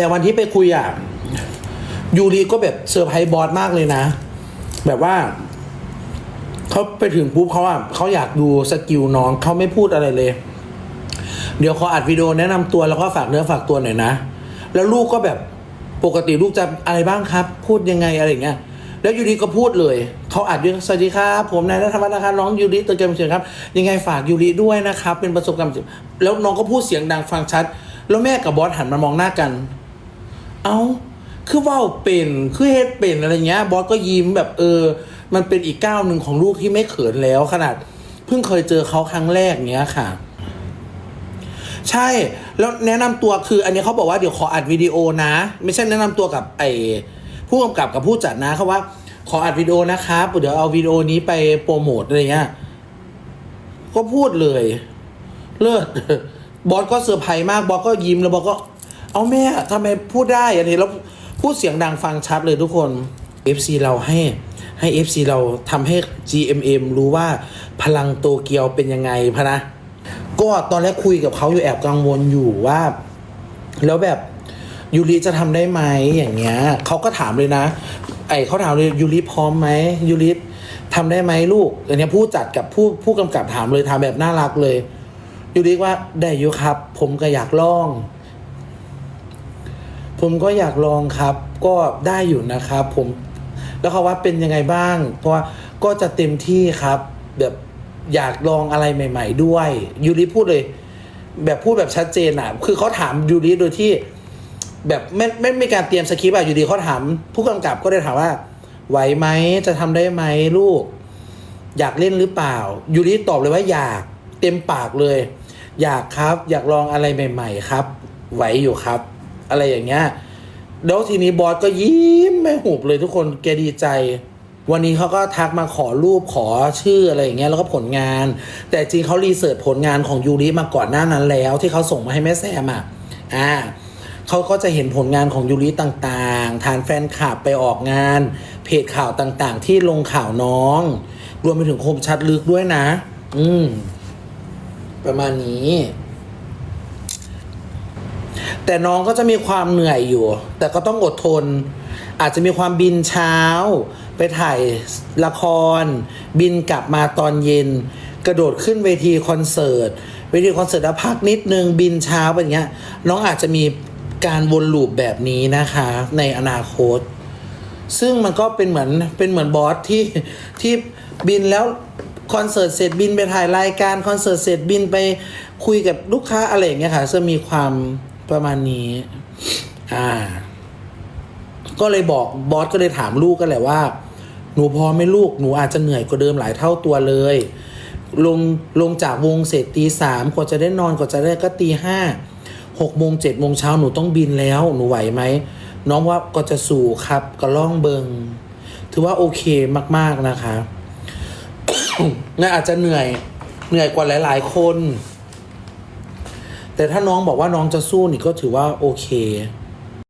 แต่วันที่ไปคุยอะยูรีก็แบบเซอร์ไพรส์บอสมากเลยนะ แบบว่าเขาไปถึงปุ๊บเขาอะเขาอยากดูสกิลน้องเขาไม่พูดอะไรเลย เดี๋ยวขออัดวิดีโอแนะนำตัวแล้วก็ฝากเนื้อฝากตัวหน่อยนะ แล้วลูกก็แบบปกติลูกจะอะไรบ้างครับ พูดยังไงอะไรเงี้ยแล้วยูริก็พูดเลย เขาอัดด้วยสวัสดีครับผมนายรัฐวัฒน์นะครับน้องยูริเตือนเกมเชิญครับ ยังไงฝากยูริด้วยนะครับ เป็นประสบการณ์แล้วน้องก็พูดเสียงดังฟังชัด แล้วแม่กับบอสหันมามองหน้ากัน เอ้าคือว่าเป็นคือเฮ็ดเป็นอะไรเงี้ยบอสก็ยิ้มแบบเออ มันเป็นอีกก้าวหนึ่งของลูกที่ไม่เขินแล้ว ขนาดเพิ่งเคยเจอเขาครั้งแรกเนี้ยค่ะ ใช่แล้วแนะนำตัวคือ อันนี้เขาบอกว่าเดี๋ยวขออัดวิดีโอนะ ไม่ใช่แนะนำตัวกับไอ้ผู้กำกับกับผู้จัดนะเขาว่า ขออัดวิดีโอนะครับเดี๋ยวเอาวิดีโอนี้ไปโปรโมทอะไรเงี้ยก็พูดเลย เลิศบอสก็เซอร์ไพรส์มากบอสก็ยิ้มแล้วบอสก็ เอาแม่ทำไมพูดได้อันนี้แล้วพูดเสียงดังฟังชัดเลยทุกคน FC เราให้ให้ FC เราทำให้ GMM รู้ว่าพลังโตเกียวเป็นยังไงพะนะ ก็ตอนแรกคุยกับเขาอยู่แอบกังวลอยู่ว่า แล้วแบบยูริจะทำได้ไหมอย่างเงี้ยเขาก็ถามเลยนะ ไอเขาถามเลยยูริพร้อมไหมยูริทำได้ไหมลูกอันเนี้ยผู้จัดกับผู้ผู้กำกับถามเลยถามแบบน่ารักเลยยูริว่าได้อยู่ครับ ผมก็อยากลอง ผมก็อยากลองครับ ก็ได้อยู่นะครับ ผม แล้วเขาว่าเป็นยังไงบ้าง เพราะว่าก็จะเต็มที่ครับ แบบอยากลองอะไรใหม่ ๆ ด้วยยูริพูดเลย แบบพูดแบบชัดเจนอะคือเขาถามยูริโดยที่ แบบไม่ไม่ไม่มีการเตรียมสคริปต์อะยู่ดีเขาถาม ผู้กำกับก็ได้ถามว่า ไหวไหมจะทำได้ไหมลูก อยากเล่นหรือเปล่ายูริตอบเลยว่าอยากเต็มปากเลย อยากครับ อยากลองอะไรใหม่ ๆ ครับ ไหวอยู่ครับ อะไรอย่างเงี้ยแล้วทีนี้บอสก็ยิ้มไม่หุบเลยทุกคนแกดีใจ วันนี้เขาก็ทักมาขอรูปขอชื่ออะไรอย่างเงี้ยแล้วก็ผลงาน แต่จริงเขารีเสิร์ชผลงานของยูริมาก่อนหน้านั้นแล้ว ที่เขาส่งมาให้แม่แซมอะอ่าเขาก็จะเห็นผลงานของยูริต่างๆทานแฟนคลับไปออกงาน เพจข่าวต่างๆ ที่ลงข่าวน้อง รวมไปถึงคมชัดลึกด้วยนะ อืม ประมาณนี้ แต่น้องก็จะมีความเหนื่อยอยู่ แต่ก็ต้องอดทน อาจจะมีความบินเช้า ไปถ่ายละคร บินกลับมาตอนเย็น กระโดดขึ้นเวทีคอนเสิร์ตเวทีคอนเสิร์ตแล้วพักนิดนึงบินเช้าเป็นอย่างเงี้ย น้องอาจจะมีการวนลูปแบบนี้นะคะ ในอนาคต ซึ่งมันก็เป็นเหมือนเป็นเหมือนบอสที่ที่บินแล้วคอนเสิร์ตเสร็จบินไปถ่ายรายการคอนเสิร์ตเสร็จบินไปคุยกับลูกค้าอะไรอย่างเงี้ยค่ะจะมีความ ประมาณนี้ อ่า ก็เลยบอกบอสก็เลยถามลูกกันแหละว่า หนูพอไหม่ลูกหนูอาจจะเหนื่อยกว่าเดิมหลายเท่าตัวเลย ลงลงจากวงเสร็จตีสามกว่าจะได้นอนกว่าจะได้ก็ตีห้าหกโมงเจ็ดโมงเช้าหนูต้องบินแล้ว หนูไหวไหมน้องว่าก็จะสู่ครับก็ล่องเบิง ถือว่าโอเคมาก ๆนะคะน่าอาจจะเหนื่อยเหนื่อยกว่าหลาย ๆ คน แต่ถ้าน้องบอกว่าน้องจะสู้นี่ก็ถือว่าโอเค